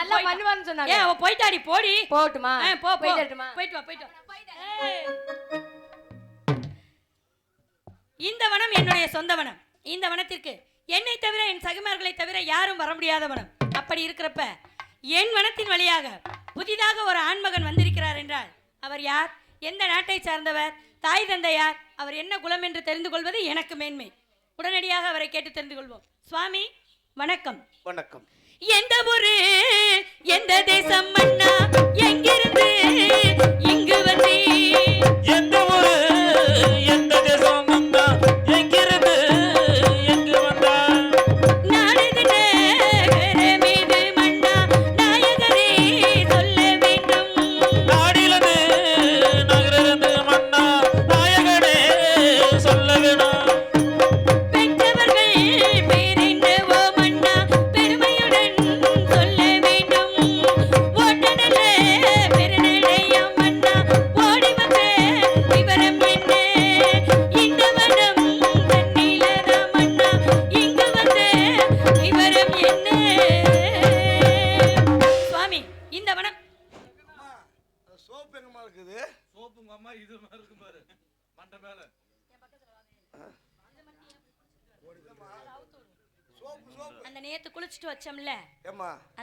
நல்லா. பண்ணுவான்னு சொன்னாங்க. ஏன் அவ போயிட்டாடி போடி. போகட்டுமா? ஆ, போ போ. போயிட்டு வா போயிட்டு. இந்த வனம் என்னுடைய சொந்த வனம். இந்த வனத்திற்கு என்னை தவிர என் சகுமார்களை தவிர யாரும் வர முடியாத வனம். அப்படி இருக்கிறப்ப என் வனத்தின் வழியாக புதிதாக ஒரு ஆண்மகன் வந்திருக்கிறார் என்றால் அவர் யார்? எந்த நாட்டை சார்ந்தவர்? தாய் தந்தை யார்? அவர் என்ன குலம் என்று தெரிந்து கொள்வது எனக்கு மேன்மை. உடனடியாக அவரை கேட்டு தெரிந்து கொள்வோம். சுவாமி வணக்கம். வணக்கம். எந்த ஊரு? எந்த தேசம் மன்னா எங்கிருந்து இங்கு வந்து? எந்த ஊரு?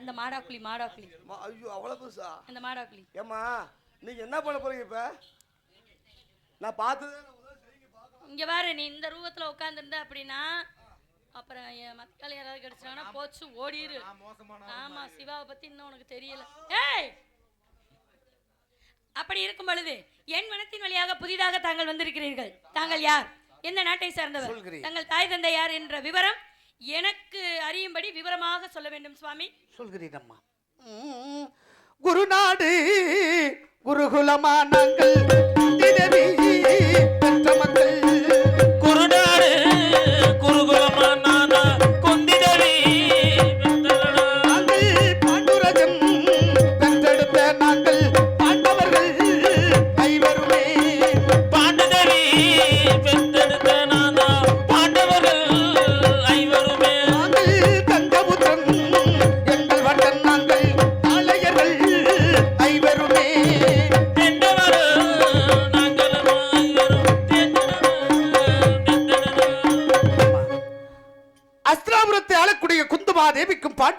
அந்த மாடாக்குழி மாடாக்குழி. ஐயோ அவ்வளோ பெருசா அந்த மாடாக்குழி. ஏம்மா நீங்க என்ன பண்ண போறீங்க இப்ப? நான் பார்த்ததே இங்க பாரு நீ இந்த ரூபத்துல உட்காந்துருந்த அப்படின்னா அப்புறம் என் மக்கள் யாராவது கிடைச்சாங்கன்னா போச்சு ஓடிரு. ஆமா சிவாவை பத்தி இன்னும் உனக்கு தெரியல. ஏய்! அப்படி இருக்கும் பொழுது என் மனத்தின் வழியாக புதிதாக தாங்கள் வந்திருக்கிறீர்கள். தாங்கள் யார்? எந்த நாட்டை சார்ந்தவர். தங்கள் தாய் தந்தை யார் என்ற விவரம் எனக்கு அறியும்படி விவரமாக சொல்ல வேண்டும் சுவாமி. சொல்கிறேன் அம்மா குருநாடு குருகுலமா நாங்கள் தினவி பெற்ற மக்கள் குருநாடு குருகுலமா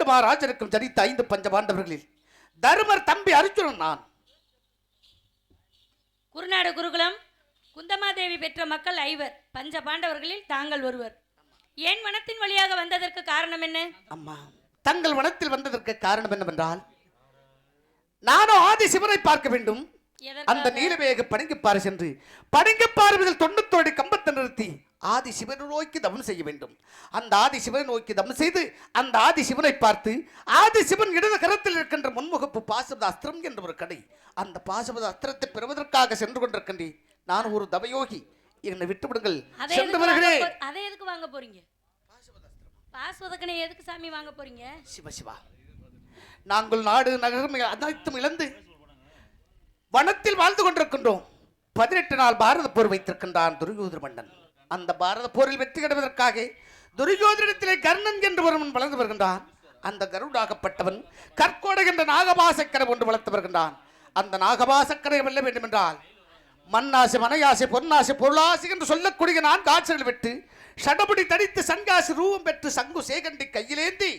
மகாராஜனுக்கும் ஜனித்த ஐந்து பஞ்ச பாண்டவர்களில் தருமர் தம்பி அர்ஜுனன் நான். குருநாடு குருகுலம் குந்தமாதேவி பெற்ற மக்கள் ஐவர் பஞ்ச பாண்டவர்களில் தாங்கள் ஒருவர். என் மனத்தின் வழியாக வந்ததற்கு காரணம் என்ன? அம்மா தங்கள் வனத்தில் வந்ததற்கு காரணம் என்னவென்றால் நானும் ஆதி சிவனை பார்க்க வேண்டும்? அந்த நீலவேக பணிங்குப்பாறு சென்று பணிங்குப்பாறுவதில் தொண்ணூத்தோடி கம்பத்தை நிறுத்தி ஆதி சிவனை நோக்கி தவம் செய்ய வேண்டும். அந்த ஆதி சிவனை நோக்கி தவம் செய்து அந்த ஆதி சிவனை பார்த்து ஆதி சிவன் இடது கரத்தில் இருக்கின்ற முன்முகப்பு பாசபத அஸ்திரம் என்ற ஒரு கடை அந்த பாசபத அஸ்திரத்தை பெறுவதற்காக சென்று கொண்டிருக்கின்றேன். நான் ஒரு தவயோகி. என்னை விட்டுவிடுங்கள் அதை சென்று வருகிறேன். அதை எதுக்கு வாங்க போறீங்க? பாஸ்வதக்கனை எதுக்கு சாமி வாங்க போறீங்க? சிவ சிவா. நாங்கள் நாடு நகரம் அனைத்தும் இழந்து வனத்தில் வாழ்ந்து கொண்டிருக்கின்றோம். பதினெட்டு நாள் பாரத போர் வைத்திருக்கின்றான் துரியோதர மன்னன் அந்த பாரத போரில் வெற்றி கிடைப்பதற்காக துரியோதனத்திலே கர்ணன் என்று ஒருவன் வளர்ந்து வருகின்றான். அந்த கருடாகப்பட்டவன் கற்கோடை என்ற நாகபாசக்கரை ஒன்று வளர்த்து வருகின்றான். அந்த நாகபாசக்கரை வெல்ல வேண்டும் என்றால் மனையாசி பொன்னாசி பொருளாசி என்று சொல்லக்கூடிய நான் காட்சிகள் விட்டு சடபடி தடித்து சங்காசி ரூபம் பெற்று சங்கு சேகண்டி கையிலேந்தி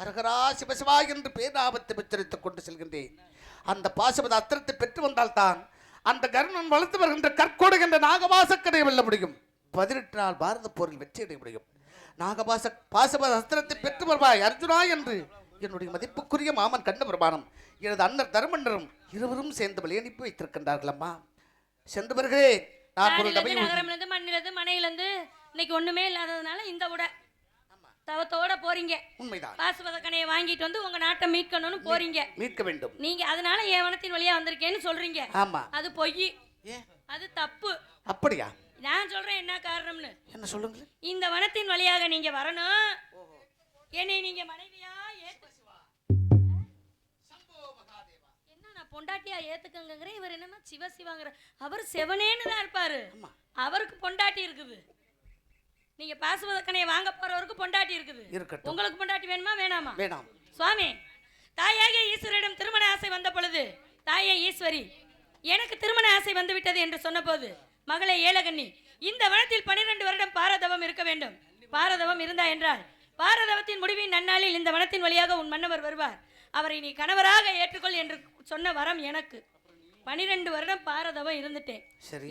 ஹரஹரா சிவசிவா என்று பேராபத்தை உச்சரித்துக் கொண்டு செல்கின்றேன். அந்த பாசுபத அத்திரத்தை பெற்று வந்தால்தான் அந்த கருணன் வளர்த்து வருகின்ற கற்கோடு என்ற நாகபாசக்கரை வெல்ல முடியும். பதினெட்டு நாள் பாரத போரில் வெற்றியடைய முடியும். நாகபாச பாசபத அஸ்திரத்தை பெற்று வருவாய் அர்ஜுனா என்று. என்னுடைய மதிப்புக்குரிய மாமன் கண்ட பிரமாணம் எனது அண்ணர் தருமன்னரும் இருவரும் சேர்ந்து வழியனுப்பி வைத்திருக்கின்றார்கள் அம்மா. சென்று வருகிறேன் நான் ஒரு ஊதி- நகரம்லேருந்து மண்ணிலிருந்து மனையிலிருந்து இன்னைக்கு ஒண்ணுமே இல்லாததுனால இந்த விட தவத்தோட போறீங்க. உண்மைதான். பாசுபதக்கனையை வாங்கிட்டு வந்து உங்க நாட்டை மீட்கணும்னு போறீங்க. மீட்க வேண்டும் நீங்க அதனால என் வனத்தின் வழியா வந்திருக்கேன்னு சொல்றீங்க. ஆமா. அது பொய். அது தப்பு. அப்படியா? நான் சொல்றேன் என்ன காரணம்னு? என்ன சொல்லுங்க இந்த வனத்தின் வழியாக நீங்க வரணும். என்னை நீங்க மனைவியா ஏத்து என்ன நான் பொண்டாட்டியா ஏத்துக்கங்கிறேன் இவர் என்னமா சிவ சிவாங்கிற. அவர் செவனேன்னு தான் இருப்பாரு. அவருக்கு பொண்டாட்டி இருக்குது. நீங்க பாசுவதக்கனையை வாங்க போறவருக்கு பொண்டாட்டி இருக்குது. உங்களுக்கு பொண்டாட்டி வேணுமா வேணாமா? வேணாம். சுவாமி தாயாக ஈஸ்வரிடம் திருமண ஆசை வந்த பொழுது தாயே ஈஸ்வரி எனக்கு திருமண ஆசை வந்து விட்டது என்று சொன்னபோது மகளே ஏலகண்ணி இந்த வனத்தில் பன்னிரண்டு வருடம் பாரதவம் இருக்க வேண்டும். பாரதவம் இருந்தா என்றால் பாரதவத்தின் முடிவின் நன்னாளில் இந்த வனத்தின் வழியாக உன் மன்னவர் வருவார். அவரை நீ கணவராக ஏற்றுக்கொள் என்று சொன்ன வரம் எனக்கு. பனிரெண்டு வருடம் பாரதவம் இருந்துட்டேன்.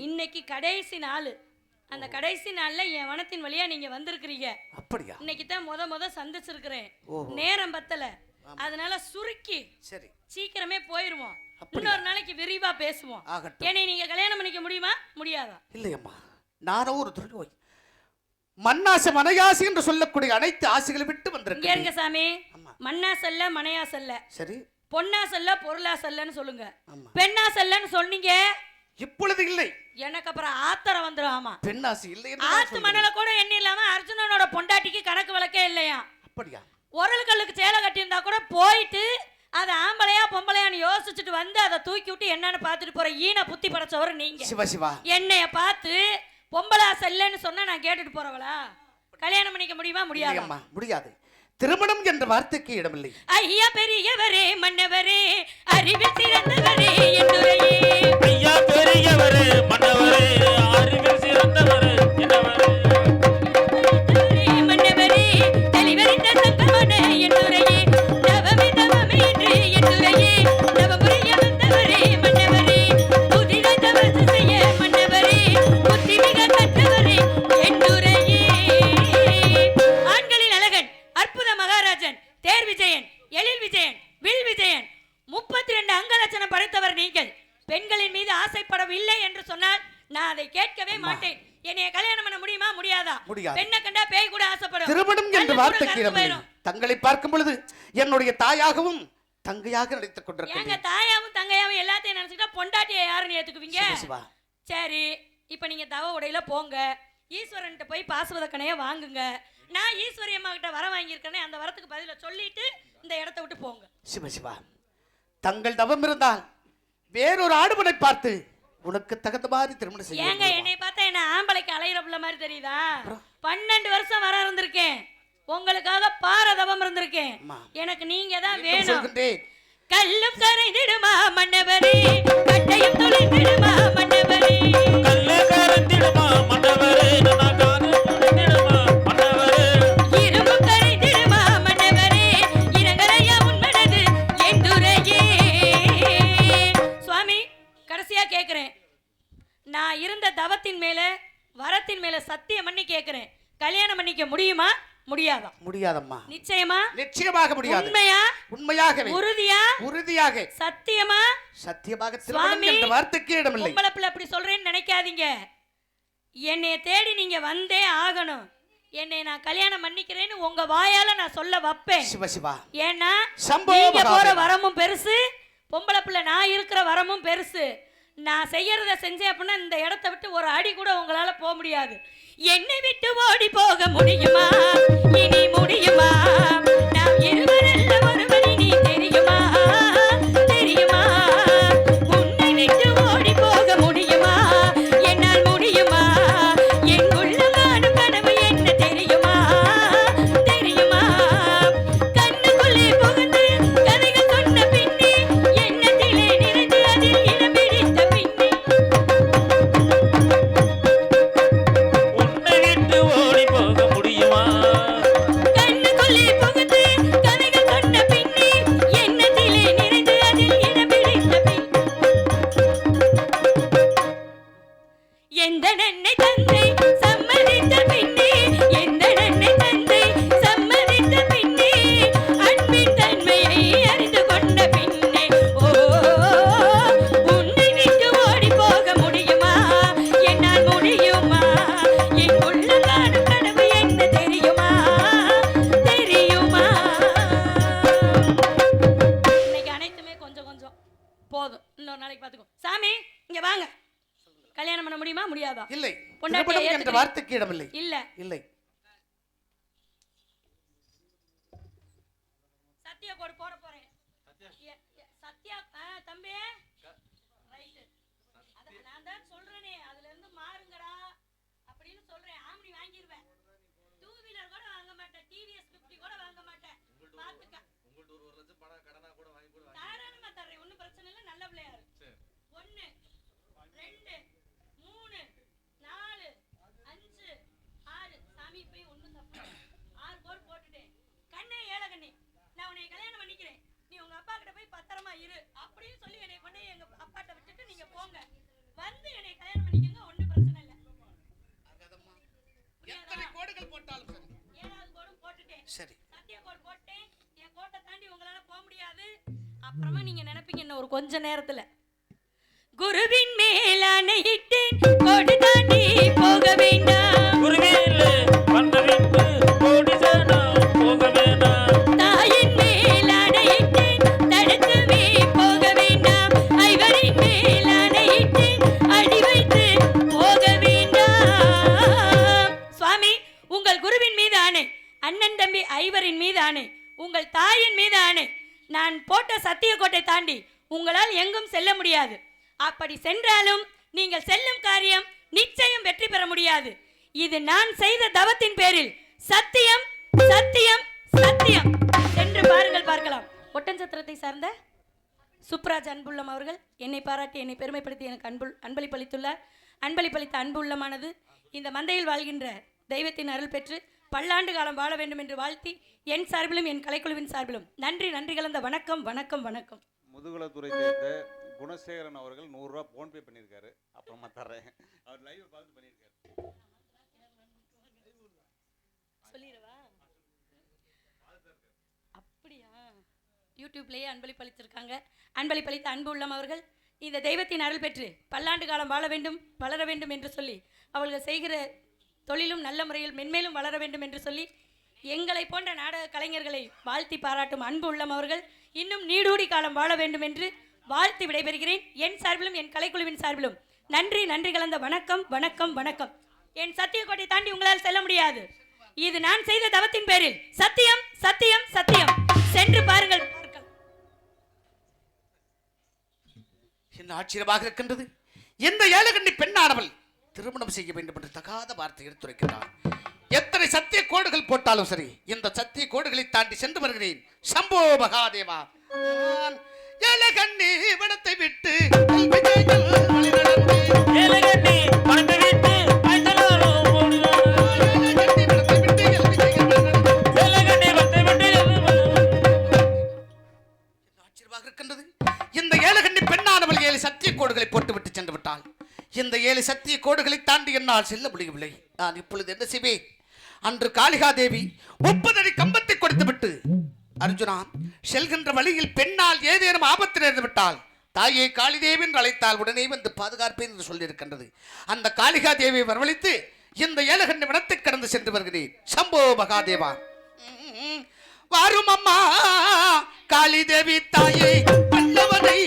இன்னைக்கு கடைசி நாள். அந்த கடைசி நாள்ல என் வனத்தின் வழியா நீங்க வந்திருக்கிறீங்க. அப்படியா? இன்னைக்கு தான் முத முத சந்திச்சிருக்கிறேன். நேரம் பத்தல. அதனால சுருக்கி சரி. சீக்கிரமே போயிருவோம்? இன்னொரு நாளைக்கு விரிவா பேசுவோம். ஆகட்டும். என்னை நீங்க கல்யாணம் பண்ணிக்க முடியுமா? முடியாதா? இல்லையம்மா. நானும் ஒரு துரோகி மண்ணாசை மனையாசி என்று சொல்லக்கூடிய அனைத்து ஆசைகளை விட்டு வந்திருக்கேன் இருங்க சாமி. மனையா செல்ல. சரி. பொன்னா செல்ல பொருளா செல்லன்னு சொல்லுங்க. ஆமா. பெண்ணா செல்லன்னு சொன்னீங்க. இப்பொழுது இல்லை. எனக்கு அப்புறம் ஆத்திரம் வந்துடும் ஆமா. பெண்ணாசி இல்லை நான் ஆத்து. மணல கூட எண்ணி இல்லாம அர்ஜுனனோட பொண்டாட்டிக்கு கணக்கு வழக்கே இல்லையா? அப்படியா? உரல் கல்லுக்கு சேலை கட்டியிருந்தா கூட போயிட்டு அது ஆம்பளையா பொம்பளையான்னு யோசிச்சுட்டு வந்து அதை தூக்கி விட்டு என்னன்னு பார்த்துட்டு போற ஈன புத்தி படைச்சவர் நீங்க. சிவா சிவா. என்னைய பார்த்து பொம்பளா செல்லன்னு சொன்னா நான் கேட்டுட்டு போறவளா? கல்யாணம் பண்ணிக்க முடியுமா முடியாது? இல்லையம்மா முடியாது. திருமணம் என்ற வார்த்தைக்கு இடமில்லை. ஐயா பெரியவரே மன்னவரே அறிவில் சிறந்தவரே என்னுரையே. ஐயா பெரியவரே மன்னவரே ஆசைப்படவில்லை என்று சொன்னால் நான் அதை கேட்கவே மாட்டேன். என்னைய கல்யாணம் பண்ண முடியுமா? முடியாதா? முடியாது. பெண்ணை கண்டா பேய் கூட ஆசைப்படும். திருமணம் என்ற வார்த்தைக்கு. தங்களை பார்க்கும் பொழுது என்னுடைய தாயாகவும் தங்கையாக நடித்துக் ஏங்க கொண்டிருக்கிறேன் தாயாவும் தங்கையாவும் எல்லாத்தையும் நினைச்சுக்கிட்டா பொண்டாட்டியை யாருன்னு ஏத்துக்குவீங்க? சரி இப்போ நீங்க தவ உடையில போங்க. ஈஸ்வரன்கிட்ட போய் பாசுவத கணைய வாங்குங்க. நான் ஈஸ்வரி அம்மா கிட்ட வர வாங்கியிருக்கேனே அந்த வரத்துக்கு பதில சொல்லிட்டு இந்த இடத்த விட்டு போங்க. சிவ சிவா தங்கள் தவம் இருந்தால் வேறொரு ஆடுமனை பார்த்து உனக்கு தகுந்த மாதிரி திருமணம் செய்ய ஏங்க? என்னை பார்த்தா என்ன ஆம்பளைக்கு அலையிற பிள்ளை மாதிரி தெரியுதா? பன்னெண்டு வருஷம் வர இருந்திருக்கேன். உங்களுக்காக பாரதவம் இருந்திருக்கேன். எனக்கு நீங்க தான் வேணும். கல்லும் கரைந்திடுமா மன்னவரே? கட்டையும் துளைந்திடுமா மன்னவரே? கல்லே முடியாதம்மா. நிச்சயமா? நிச்சயமாக முடியாது. உண்மையா? உண்மையாகவே. உறுதியா? உறுதியாக. சத்தியமா? சத்தியமாக திருமணம் என்ற வார்த்தைக்கு இடமில்லை. பொம்பளை பிள்ளை அப்படி சொல்றேன்னு நினைக்காதீங்க. என்னைய தேடி நீங்க வந்தே ஆகணும். என்னை நான் கல்யாணம் பண்ணிக்கிறேன்னு உங்க வாயால நான் சொல்ல வைப்பேன். சிவ சிவா. ஏன்னா நீங்க போற. வரமும் பெருசு பொம்பளை பிள்ளை நான் இருக்கிற வரமும் பெருசு. நான் செய்யறத செஞ்சேன் அப்படின்னா இந்த இடத்த விட்டு ஒரு அடி கூட உங்களால போக முடியாது. என்னை விட்டு ஓடி போக முடியுமா? இனி முடியுமா? இரு. அப்படின்னு சொல்லி என்னை கொண்டு எங்க அப்பாட்ட விட்டுட்டு நீங்க போங்க. வந்து என்னை கல்யாணம் பண்ணிக்கங்க ஒண்ணும் பிரச்சனை இல்ல. எத்தனை கோடுகள் போட்டாலும் சரி. ஏழாவது கோடும் போட்டுட்டேன். சரி. சத்திய கோடு போட்டேன். என் கோட்டை தாண்டி உங்களால போக முடியாது. அப்புறமா நீங்க நினைப்பீங்க இன்னும் ஒரு கொஞ்ச நேரத்துல. குருவின் மேல அணையிட்டேன். கோடு தாண்டி போக வேண்டாம். குருவின் வந்தவிட்டு கோடு தானா போக வேண்டாம் தாயே உங்கள் குருவின் மீது ஆணை அண்ணன் தம்பி ஐவரின் மீது ஆணை உங்கள் தாயின் மீது ஆணை. நான் போட்ட சத்தியக்கோட்டை தாண்டி உங்களால் எங்கும் செல்ல முடியாது. அப்படி சென்றாலும் நீங்கள் செல்லும் காரியம் நிச்சயம் வெற்றி பெற முடியாது. இது நான் செய்த தவத்தின் பேரில் சத்தியம் சத்தியம் சத்தியம் சென்று பாருங்கள் பார்க்கலாம். ஒட்டன்சத்திரத்தை சார்ந்த சுப்ராஜ் அன்புள்ளம் அவர்கள் என்னை பாராட்டி என்னை பெருமைப்படுத்தி எனக்கு அன்பு அன்பளிப்பளித்துள்ளார். அன்பளிப்பளித்த அன்பு உள்ளமானது இந்த மந்தையில் வாழ்கின்ற தெய்வத்தின் அருள் பெற்று பல்லாண்டு காலம் வாழ வேண்டும் என்று வாழ்த்தி என் சார்பிலும் என் கலைக்குழுவின் சார்பிலும் நன்றி நன்றி கலந்த வணக்கம் வணக்கம் வணக்கம். முதுகுலத்துறை சேர்ந்த குணசேகரன் அவர்கள் நூறுரூவா ஃபோன்பே பண்ணியிருக்காரு. அப்புறமா தர்றேன். அவர் லைவ் பார்த்து பண்ணியிருக்காரு. சொல்லிடவா? அப்படியா? யூடியூப்லேயே அன்பளிப்பளித்திருக்காங்க அன்பளிப்பளித்த அன்பு உள்ளம் அவர்கள் இந்த தெய்வத்தின் அருள் பெற்று பல்லாண்டு காலம் வாழ வேண்டும் வளர வேண்டும் என்று சொல்லி அவர்கள் செய்கிற தொழிலும் நல்ல முறையில் மென்மேலும் வளர வேண்டும் என்று சொல்லி எங்களை போன்ற நாடக கலைஞர்களை வாழ்த்தி பாராட்டும் அன்பு உள்ளம் அவர்கள் இன்னும் நீடூடி காலம் வாழ வேண்டும் என்று வாழ்த்தி விடைபெறுகிறேன். என் சார்பிலும் என் கலைக்குழுவின் சார்பிலும் நன்றி நன்றி கலந்த வணக்கம் வணக்கம் வணக்கம். என் சத்தியக்கோட்டை தாண்டி உங்களால் செல்ல முடியாது. இது நான் செய்த தவத்தின் பேரில் சத்தியம் சத்தியம் சத்தியம். சென்று பாருங்கள் என்ன ஆச்சரியமாக இருக்கின்றது? எந்த ஏழகண்டி பெண்ணானவள் திருமணம் செய்ய வேண்டும் என்று தகாத வார்த்தை எடுத்துரைக்கிறார் எத்தனை சத்திய கோடுகள் போட்டாலும் சரி இந்த சத்திய கோடுகளை தாண்டி சென்று வருகிறேன். சம்போ மகாதேவா நான் விடத்தை விட்டு ஏலகண்ணி ஏழு சத்திய கோடுகளை தாண்டி என்னால் செல்ல முடியவில்லை. நான் இப்பொழுது என்ன செய்வேன்? அன்று காளிகா தேவி முப்பது அடி கம்பத்தை கொடுத்துவிட்டு அர்ஜுனா செல்கின்ற வழியில் பெண்ணால் ஏதேனும் ஆபத்து நேர்ந்து விட்டால் தாயை காளிதேவி என்று அழைத்தால் உடனே வந்து பாதுகாப்பேன் என்று சொல்லியிருக்கின்றது. அந்த காளிகா தேவியை வரவழைத்து இந்த ஏலகண்ட வனத்தை கடந்து சென்று வருகிறேன். சம்போ மகாதேவா. வாரும் அம்மா காளிதேவி தாயை பல்லவனை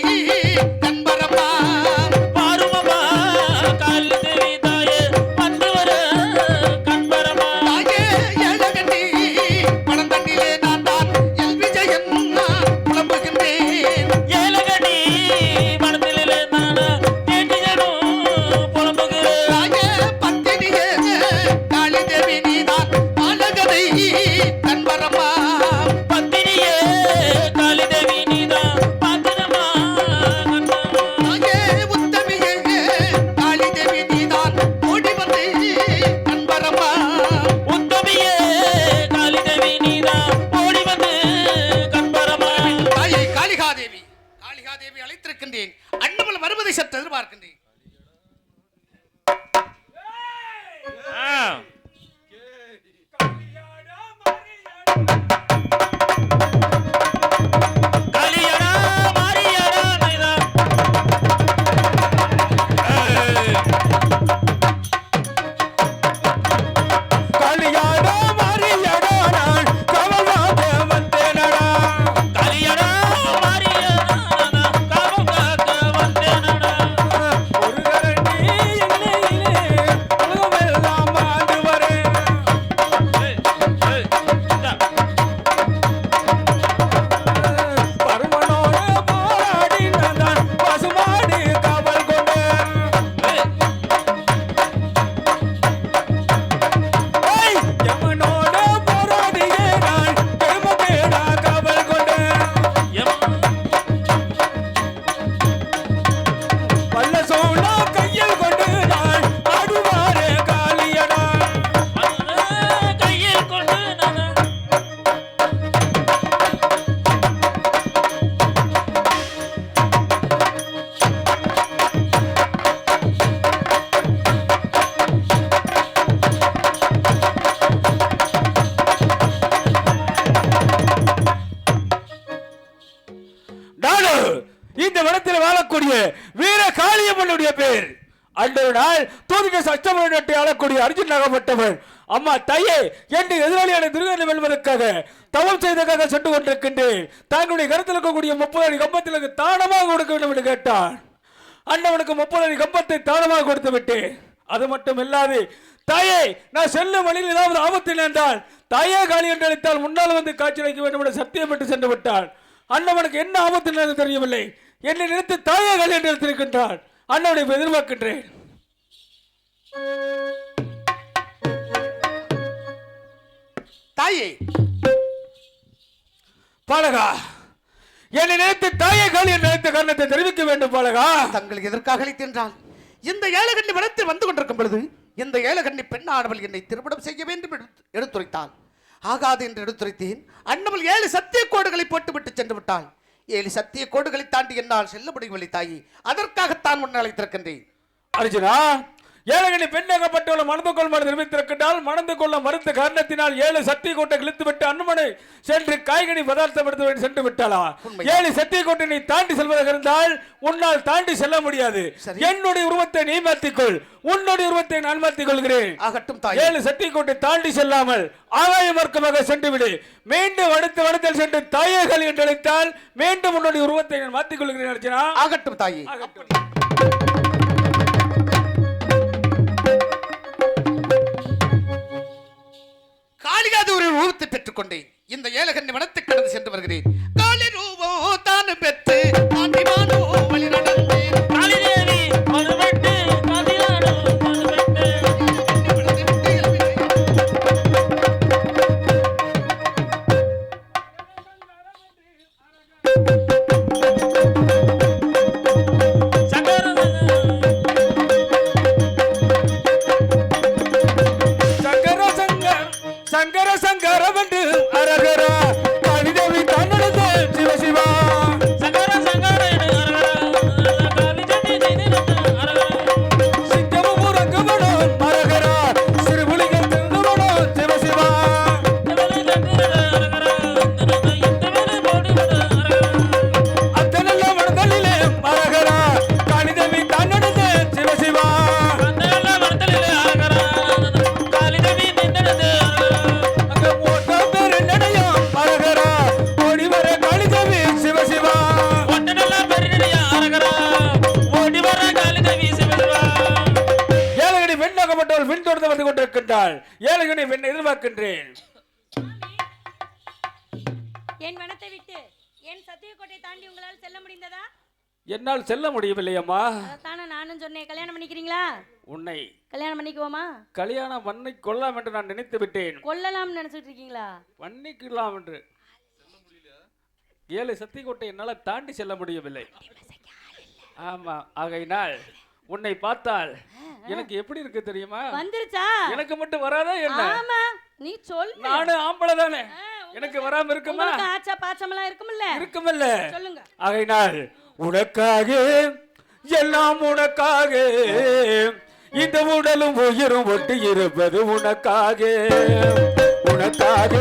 தாயே என்று எதிராளியான துர்கனை வெல்வதற்காக தவம் செய்ததற்காக சென்று கொண்டிருக்கின்றேன் தங்களுடைய கருத்தில் இருக்கக்கூடிய முப்பது அடி கம்பத்திற்கு தானமாக கொடுக்க வேண்டும் என்று கேட்டான். அண்ணவனுக்கு முப்பது அடி கம்பத்தை தானமாக கொடுத்து விட்டேன். அது மட்டும் இல்லாது தாயே நான் செல்லும் வழியில் ஏதாவது ஆபத்தில் என்றால் தாயே காளி என்று அழைத்தால் முன்னால் வந்து காட்சி அளிக்க வேண்டும் என்று சத்தியம் சென்று விட்டான். அண்ணவனுக்கு என்ன ஆபத்து என்று தெரியவில்லை. என்னை நினைத்து தாயே காளி என்று எடுத்திருக்கின்றான் அண்ணவனை இப்ப எதிர்பார்க்கின்றேன். தாயே. பாலகா என்னை நினைத்து தாயே காளி என்று நினைத்த காரணத்தை தெரிவிக்க வேண்டும் பாலகா. தங்கள் எதற்காக அழைத்தென்றால் இந்த ஏழகண்ணி வனத்தில் வந்து கொண்டிருக்கும் பொழுது இந்த ஏழகண்ணி பெண்ணானவள் என்னை திருமணம் செய்ய வேண்டும் எடுத்துரைத்தாள். ஆகாது என்று எடுத்துரைத்தேன். அண்ணவள் ஏழு சத்திய கோடுகளை போட்டுவிட்டு சென்று விட்டாள். ஏழு சத்திய கோடுகளை தாண்டி என்னால் செல்ல முடியவில்லை தாயி. அதற்காகத்தான் உன்னை அழைத்திருக்கின்றேன். அர்ஜுனா ஏழகனி பெண்ணாகப்பட்டவளை மணந்து கொள்மாறு நிரூபித்திருக்கின்றால் மணந்து கொள்ள மறுத்த காரணத்தினால் ஏழு சத்திய கோட்டை கிழித்து விட்டு அனுமனை சென்று காய்கனி விட்டு சென்று விட்டாளா. ஏழு சத்திய கோட்டை நீ தாண்டி செல்வதாக இருந்தால் உன்னால் தாண்டி செல்ல முடியாது. என்னுடைய உருவத்தை நீ மாற்றிக்கொள். உன்னுடைய உருவத்தை நான் மாற்றிக் கொள்கிறேன் ஏழு சத்திய கோட்டை தாண்டி செல்லாமல் ஆகாய மார்க்கமாக சென்று விடு. மீண்டும் அடுத்த வனத்தில் சென்று தாயகள் என்று அழைத்தால் மீண்டும் உன்னுடைய உருவத்தை நான் மாற்றிக் கொள்கிறேன் ஆகட்டும் தாயே. காளிகாது ஒரு ரூபத்தை பெற்றுக்கொண்டேன். இந்த ஏலகண்டி வனத்தை கடந்து சென்று வருகிறேன். காளி ரூபம் தான் பெற்று ஆண்டிமானோ என்னால் செல்ல முடியவில்லை அம்மா அதைத்தானே நானும் சொன்னேன் கல்யாணம் பண்ணிக்கிறீங்களா? உன்னை கல்யாணம் பண்ணிக்குவோமா? கல்யாணம் பண்ணி கொள்ளலாம் என்று நான் நினைத்து விட்டேன். கொல்லலாம்னு நினைச்சிட்டு இருக்கீங்களா? பண்ணிக்கலாம் என்று. ஏழு சத்தியக்கோட்டை என்னால் தாண்டி செல்ல முடியவில்லை. ஆமா ஆகையினால் உன்னை பார்த்தால் எனக்கு எப்படி இருக்கு தெரியுமா? வந்துருச்சா? எனக்கு மட்டும் வராதா என்ன? ஆமா நீ சொல் நானும் ஆம்பளை தானே. எனக்கு வராம இருக்குமா? ஆச்சா பாச்சமெல்லாம் இருக்கும்ல இருக்குமல்ல. சொல்லுங்க. ஆகையினால் உனக்காக எல்லாம் உனக்காக. இந்த உடலும் உயிரும் ஒட்டி இருப்பது உனக்காக. உனக்காக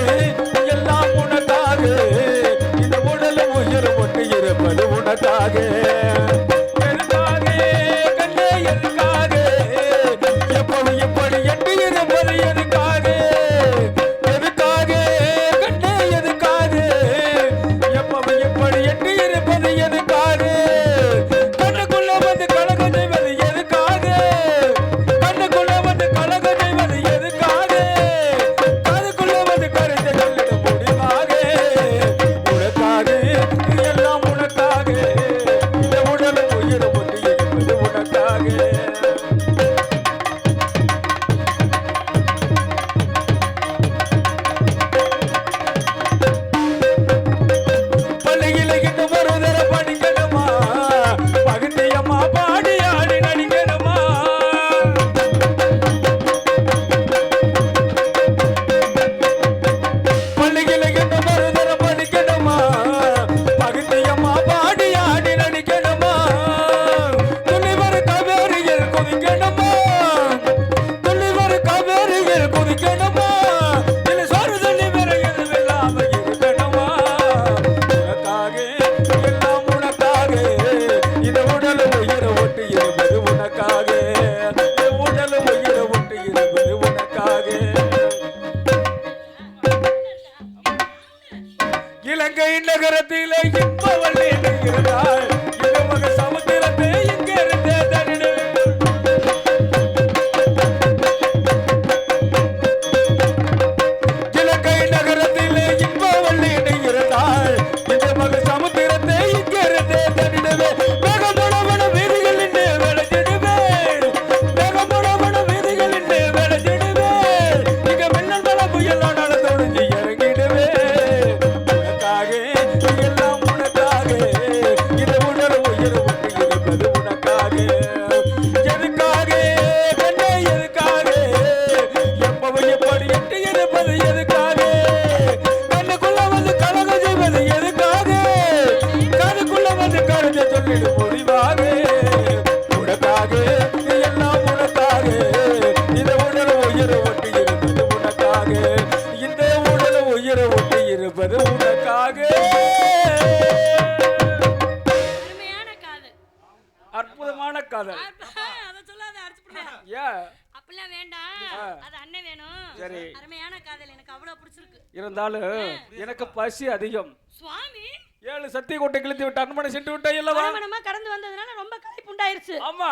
பசி அதிகம். சுவாமி. ஏழு சத்திய கொட்டை கிழித்து விட்டு அனுமனை சென்று விட்டாய் அல்லவா? மனமா கடந்து வந்ததுனால ரொம்ப களைப்பு உண்டாயிருச்சு. ஆமா?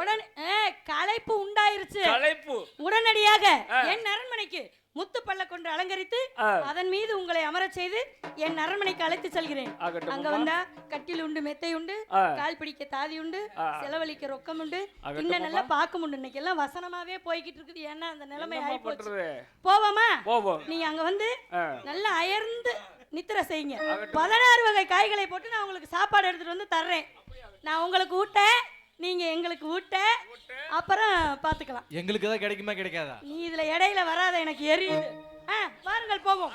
உடனே களைப்பு உண்டாயிருச்சு. களைப்பு. உடனடியாக என் அரண்மனைக்கு முத்து பல்ல கொண்டு அலங்கரித்து. அதன் மீது உங்களை அமரச் செய்து என் அரண்மனைக்கு அழைத்து செல்கிறேன். அங்க வந்தா கட்டில் உண்டு மெத்தை உண்டு. கால் பிடிக்க தாதி உண்டு. செலவழிக்க ரொக்கம் உண்டு இன்னும் நல்லா பார்க்க முடியும் இன்னைக்கு எல்லாம் வசனமாவே போய்கிட்டு இருக்குது. ஏன்னா அந்த நிலைமை ஆகி போச்சு போவோமா? நீங்க அங்க வந்து. நல்லா அயர்ந்து நித்திர செய்யுங்க. பதினாறு வகை காய்களை போட்டு நான் உங்களுக்கு சாப்பாடு எடுத்துட்டு வந்து தர்றேன். நான் உங்களுக்கு ஊட்டேன். நீங்க எங்களுக்கு ஊட்ட அப்புறம் பாத்துக்கலாம். எங்களுக்கு தான் கிடைக்குமா கிடைக்காதா? நீ இதுல இடையில வராத எனக்கு எரியுது. ஆ, வாருங்கள் போவோம்.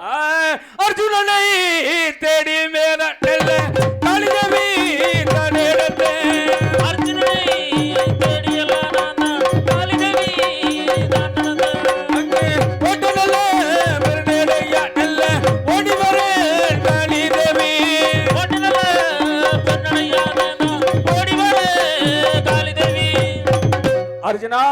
ஆ, அர்ஜுனனை தேடி மேல அர்ஜுனா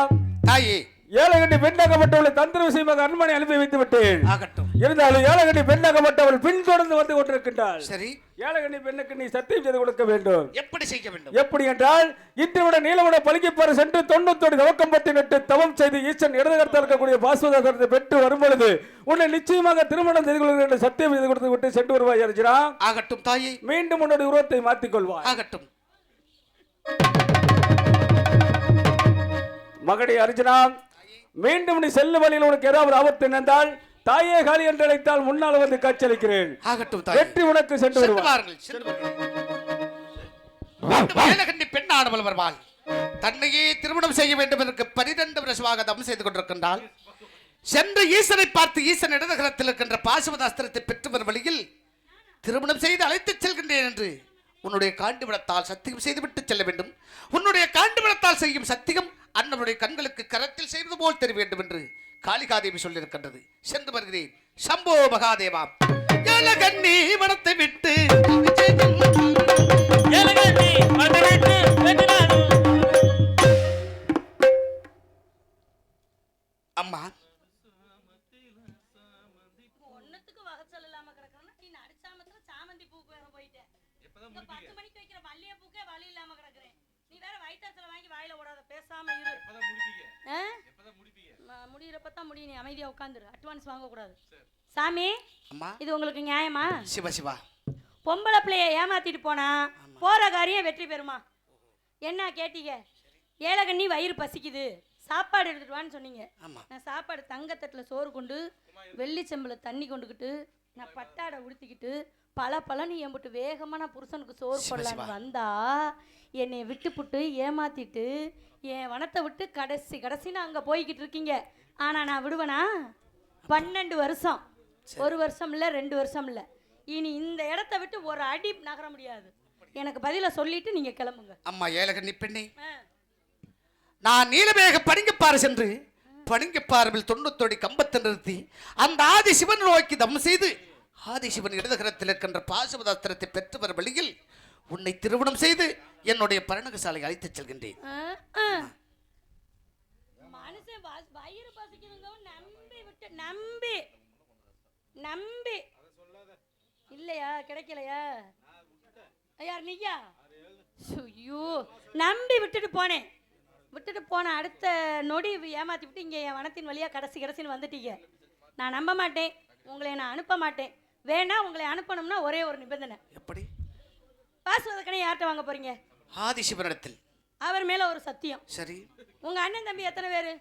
தாயே. ஏழகண்டி பெண்ணாகப்பட்டவளை தந்திர விஷயமாக அரண்மனை அனுப்பி வைத்து விட்டேன் ஆகட்டும். இருந்தாலும் ஏழகண்டி பெண்ணாகப்பட்டவள் பின் தொடர்ந்து வந்து கொண்டிருக்கின்றாள். சரி. ஏழகண்டி பெண்ணுக்கு நீ சத்தியம் செய்து கொடுக்க வேண்டும். எப்படி செய்ய வேண்டும்? எப்படி என்றால் இன்றுவிட நீலவிட பலிக்கப்பாறு சென்று தொண்ணூத்தோடு தவக்கம்பத்தி நட்டு தவம் செய்து ஈசன் இடதுகரத்தில் இருக்கக்கூடிய பாஸ்வதத்தை பெற்று வரும்பொழுது உன்னை நிச்சயமாக திருமணம் செய்து கொள்கிறேன் என்று சத்தியம் செய்து கொடுத்து விட்டு சென்று வருவாய் அர்ஜுனா ஆகட்டும் தாயே. மீண்டும் உன்னுடைய உருவத்தை மாற்றிக் கொள்வாய் ஆகட்டும். மகடி அர்ஜுனா மீண்டும் நீ செல்லும் வழியில் உனக்கு ஏதாவது ஆபத்து நினைந்தால் தாயே காளி என்று அழைத்தால் முன்னால் வந்து காட்சியளிக்கிறேன். ஆகட்டும் தாயே. வெற்றி உனக்கு சென்று ஏலகண்ணி பெண் ஆடவள் வருவாள். தன்னையே திருமணம் செய்ய வேண்டும் என்று பனிரெண்டு வருஷமாக தவம் செய்து கொண்டிருக்கின்றாள். சென்று ஈசனை பார்த்து ஈசன் இடதுகரத்தில் இருக்கின்ற பாசுவதாஸ்திரத்தை பெற்று வரும் வழியில் திருமணம் செய்து அழைத்துச் செல்கின்றேன் என்று உன்னுடைய காண்டிவிடத்தால் சத்தியம் செய்துவிட்டு செல்ல வேண்டும். உன்னுடைய காண்டிவிடத்தால் செய்யும் சத்தியம் அண்ணனுடைய கண்களுக்கு கரத்தில் செய்வது போல் தெரிய வேண்டும் என்று காளிகாதேவி சொல்லியிருக்கின்றது. சென்று வருகிறேன். சம்போ மகாதேவா. ஏலகண்ணி மனத்தை விட்டு அம்மா ஒண்ணுத்துக்கு வகச்சல் இல்லாம கிடக்குறேன்னா நீ நடிச்சாமத்துல சாமந்தி பூக்கு வேற போயிட்டேன் பத்து மணிக்கு வைக்கிற மல்லிகை பூக்கே வழி இல்லாம கிடக்குறேன் நீ வேற வயிற்றுல வாங்கி வாயில ஓடாத பேசாம இரு. முடியிறப்பதான் முடியும். நீ அமைதியா உட்காந்துரு அட்வான்ஸ் வாங்க கூடாது சாமி அம்மா? இது உங்களுக்கு நியாயமா? சிவ சிவா. பொம்பளை பிள்ளைய ஏமாத்திட்டு போனா போற காரியம் வெற்றி பெறுமா? என்ன கேட்டீங்க? ஏழகண்ணி வயிறு பசிக்குது. சாப்பாடு எடுத்துட்டு வான்னு சொன்னீங்க. நான் சாப்பாடு தங்கத்தட்டில் சோறு கொண்டு வெள்ளி செம்பில் தண்ணி கொண்டுக்கிட்டு நான் பட்டாடை உடுத்திக்கிட்டு பல பழனி எம்பிட்டு வேகமாக நான் புருஷனுக்கு சோறு போடலான்னு. வந்தா என்னை விட்டுப்புட்டு ஏமாத்திட்டு என் வனத்தை விட்டு கடைசி கடைசின்னு அங்கே போய்கிட்டு இருக்கீங்க. ஆனால் நான் விடுவேனா? பன்னெண்டு வருஷம். ஒரு வருஷம் இல்லை ரெண்டு வருஷம் இல்லை. இனி இந்த இடத்த விட்டு ஒரு அடி நகர முடியாது. எனக்கு பதிலை சொல்லிட்டு நீங்கள் கிளம்புங்க. அம்மா ஏலகண்ணி பெண்ணே. நான் நீலமேக பணிங்கப்பாறை சென்று பணிங்கப்பாறையில் தொண்ணூத்தோடி கம்பத்தை நிறுத்தி அந்த ஆதி சிவன் நோக்கி தம் செய்து ஆதி சிவன் இடதுகரத்தில் இருக்கின்ற பாசுபதாஸ்திரத்தை பெற்று வர வழியில் உன்னை திருமணம் செய்து என்னுடைய பரணகசாலை அழைத்துச் செல்கின்றேன். வயிறு நம்பி விட்டு நம்பி நம்பி. இல்லையா? கிடைக்கலையா? யார் நீயா? ஐயோ நம்பி விட்டுட்டு போனேன். விட்டுட்டு போன அடுத்த நொடி ஏமாத்தி விட்டு இங்கே என் வனத்தின் வழியா கடைசி கடைசின்னு வந்துட்டீங்க. நான் நம்ப மாட்டேன். உங்களை நான் அனுப்ப மாட்டேன். வேணா உங்களை அனுப்பணும்னா ஒரே ஒரு நிபந்தனை. எப்படி? பாசுவதற்கனே யார்கிட்ட வாங்க போறீங்க? ஆதி சிவனிடத்தில் அவர் மேல ஒரு சத்தியம். சரி. உங்க அண்ணன் தம்பி எத்தனை பேரு?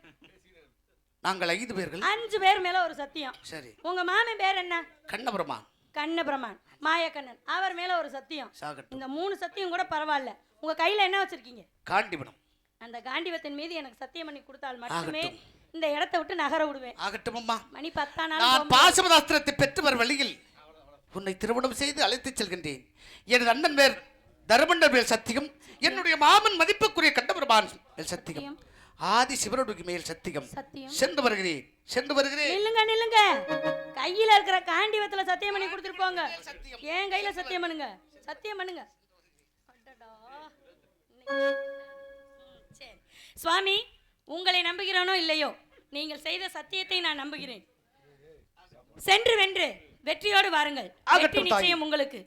நாங்கள் ஐந்து பேர்கள். அஞ்சு பேர் மேல ஒரு சத்தியம். சரி. உங்க மாமன் பேர் என்ன? கண்ணபுரமா கண்ணபிரமான். மாயக்கண்ணன். அவர் மேல ஒரு சத்தியம். இந்த மூணு சத்தியம் கூட பரவாயில்ல. உங்க கையில என்ன வச்சிருக்கீங்க? காண்டிபுரம் அந்த காண்டிவத்தின் மீது எனக்கு சத்தியம் பண்ணி கொடுத்தால் மட்டுமே. இந்த இடத்த விட்டு நகர விடுவேன். ஆகட்டும் அம்மா. மணி பத்தா நான் பெற்று வரும் வழியில் உன்னை திருமணம் செய்து அழைத்துச் செல்கின்றேன். எனது அண்ணன் பேர் தருமண்டர் மேல் சத்தியம் என்னுடைய மாமன் மதிப்புக்குரிய கண்டபெருமான் மேல் சத்தியம் ஆதி சிவனுடைய மேல் சத்தியம். சென்று வருகிறேன். சென்று வருகிறேன். நில்லுங்க நில்லுங்க. கையில இருக்கிற காண்டிவத்துல சத்தியம் பண்ணி கொடுத்துட்டு போங்க. என் கையில சத்தியம் பண்ணுங்க. சத்தியம் பண்ணுங்க. சுவாமி உங்களை நம்புகிறேனோ இல்லையோ நீங்கள் செய்த சத்தியத்தை நான் நம்புகிறேன். சென்று வென்று வெற்றியோடு வாருங்கள். வெற்றி. நிச்சயம் உங்களுக்கு.